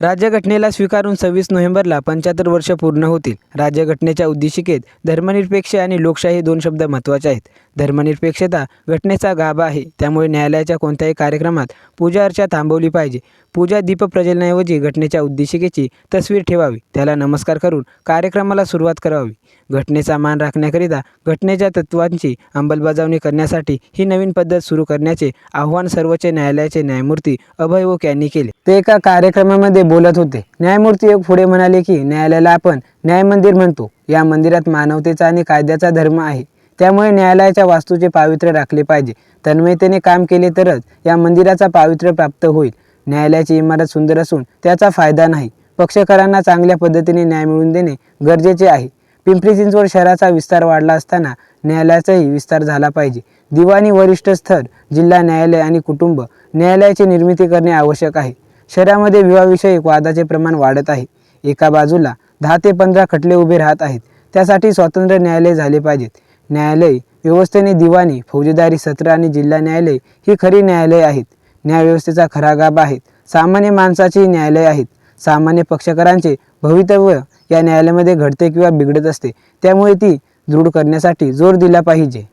राज्यघटनेला स्वीकारून सव्वीस नोव्हेंबरला पंच्याहत्तर वर्ष पूर्ण होतील. राज्यघटनेच्या उद्देशिकेत धर्मनिरपेक्ष आणि लोकशाही दोन शब्द महत्त्वाचे आहेत. धर्मनिरपेक्षता घटनेचा गाभा आहे. त्यामुळे न्यायालयाच्या कोणत्याही कार्यक्रमात पूजा अर्चा थांबवली पाहिजे. पूजा दीप प्रज्वलनाऐवजी घटनेच्या उद्देशिकेची तस्वीर ठेवावी. त्याला नमस्कार करून कार्यक्रमाला सुरुवात करावी. घटनेचा मान राखण्याकरिता घटनेच्या तत्त्वांची अंमलबजावणी करण्यासाठी ही नवीन पद्धत सुरू करण्याचे आव्हान सर्वोच्च न्यायालयाचे न्यायमूर्ती अभय ओक यांनी केले. ते एका कार्यक्रमामध्ये बोलत होते. न्यायमूर्ती एक पुढे म्हणाले की न्यायालयाला आपण न्याय मंदिर म्हणतो. या मंदिरात मानवतेचा आणि कायद्याचा धर्म आहे. त्यामुळे न्यायालयाच्या वास्तूचे पावित्र्य राखले पाहिजे. तन्मयतेने काम केले तरच या मंदिराचा पावित्र्य प्राप्त होईल. न्यायालयाची इमारत सुंदर असून त्याचा फायदा नाही. पक्षकारांना चांगल्या पद्धतीने न्याय मिळवून देणे गरजेचे आहे. पिंपरी चिंचवड शहराचा विस्तार वाढला असताना न्यायालयाचाही विस्तार झाला पाहिजे. दिवाणी वरिष्ठ स्तर जिल्हा न्यायालय आणि कुटुंब न्यायालयाची निर्मिती करणे आवश्यक आहे. शहरामध्ये विवाहविषयक वादाचे प्रमाण वाढत आहे. एका बाजूला दहा ते पंधरा खटले उभे राहत आहेत. त्यासाठी स्वतंत्र न्यायालय झाले पाहिजेत. न्यायालय व्यवस्थेने दिवाणी फौजदारी सत्र आणि जिल्हा न्यायालय ही खरी न्यायालय आहेत. न्यायव्यवस्थेचा खरा गाभा आहेत. सामान्य माणसाची न्यायालय आहेत. सामान्य पक्षकारांचे भवितव्य या न्यायालयामध्ये घडते किंवा बिघडत असते. त्यामुळे ती दृढ करण्यासाठी जोर दिला पाहिजे.